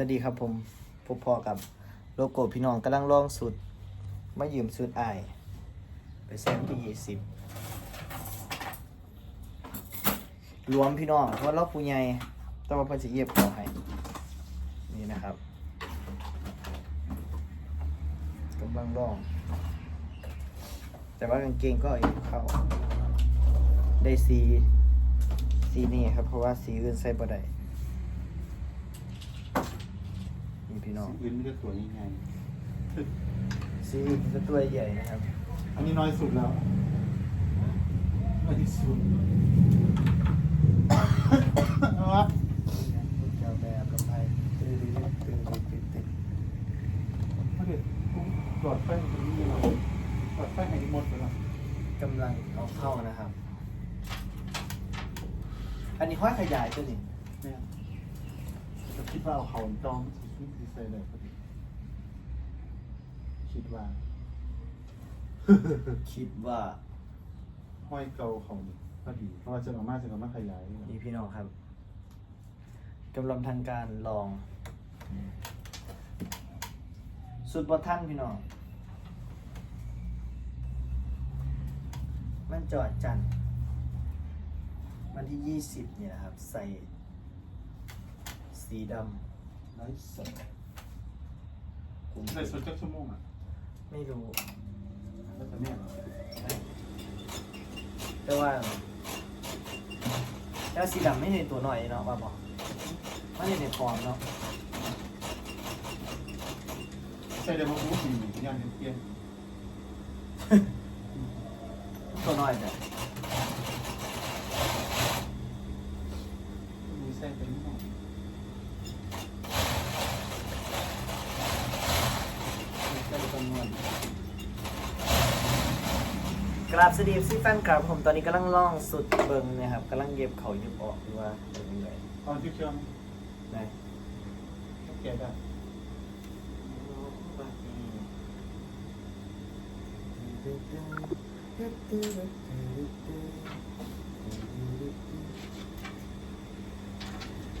วัสดีครับผมพบพอกับโลโก้พี่น้องกำลังลองสุดมายืมสุดอายไปแซมที่ยี่สิบรวมพี่น้องเพราะเราผู้ใหญ่ต้องมาเพิ่นสิเย็บขาให้นี่นะครับกำลังลอง แต่ว่ากางเกงก็อยู่เข้าได้สีสีนี้ครับเพราะว่าสีอื่นใส่บ่ได้นี่ พี่น้องอื่นไม่ได้ตัวยังไงสีอื่นจะตัวใหญ่นะครับอันนี้น้อยสุดแล้วน้อยสุดเอาวะเจ้าแบบกับไพ่ตื่นตื่นตื่นตื่นตื่นเอาเด็ดหลอดไฟมันตรงนี้เราหลอดไฟให้หมดไปแล้วกำลังเอาเข้านะครับ อันนี้ห้อยขยายตัวนี้เนี่ยจะคิดว่าเอาเขาจอง คิดดีไซน์เลยพอดีคิดว่า คิดว่าห้อยเกาเขาพอดี เพราะว่าจะเอามาจะเอามาขยายนี่พี่น้องครับกำลังทางการลอง สุดบอท่านพี่น้อง มันจอดจันทร์วันที่ยี่สิบเนี่ยนะครับ ใส่สีด น้อยสุดำกุมใส่สุดจักชั่วโมงอะไม่รู้ แล้วแต่เนี่ยแต่ว่าแล้วสีดำไม่ในตัวหน่อยเนาะว่าบอกไม่ในในฟอร์มเนาะใส่เดี๋ยวมาพูดสีย่างเปลี่ยนตัวหน่อยแต่มีใส่เป็นหม้อ เป็นจำนวนกราบสวัสดีซีแฟนครับผมตอนนี้กำลังล่องสุดเบิงนะครับกำลังเย็บเขาเย็บออกหรือว่าเป็นยังไงตอนที่เชื่อมนะแกะได้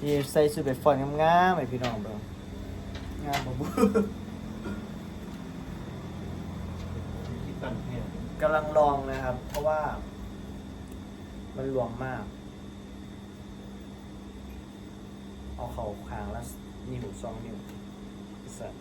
นี่ใส่สุดแบบฟอนต์งามๆไอพี่น้องเบิ่งงามบ่บุ ที่ตั้งเนี่ยกำลังลองนะครับ เพราะว่า มันรวมมาก เอาเข่าคางแล้วนิ้วสองนิ้วสัตว์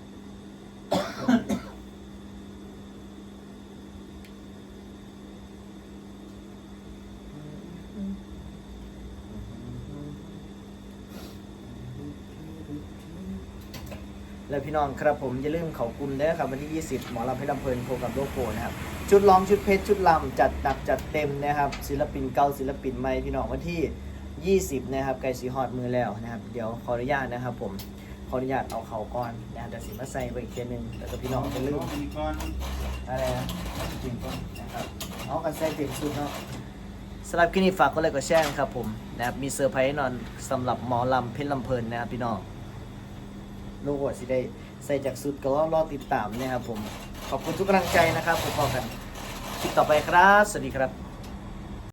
แล้วพี่น้องครับผมอย่าลืมเขากลุ่มด้อครับวันที่ 20 หมอลำเพชรลำเพลินโพกับโลโก้นะครับ ชุดร้องชุดเพชรชุดลำจัดหนักจัดเต็มนะครับ ศิลปินเก่าศิลปินใหม่พี่น้องวันที่ 20 นะครับไก่สีฮอดมือแล้วนะครับ เดี๋ยวขออนุญาตนะครับผมขออนุญาตเอาเขาก่อนนะครับแต่สิมาใส่ไปอีกเทียหนึงแล้วก็พี่น้องจะลืมมีก้อนอะไรนะจริงก่อนนะครับเอากันใส่เต็มชุดเนาะสำหรับคลิปนี้ฝากก็เลยก็แชร์ครับผมนะครับมีเซอร์ไพรส์แน่นอนสำหรับหมอลำเพชรลำเพลินนะครับพี่น้อง ลูกว่าสิได้ใส่จากสุดก็รอติดตามนะครับผม ขอบคุณทุกกำลังใจนะครับผมพอกันคลิปต่อไปครับ สวัสดีครับ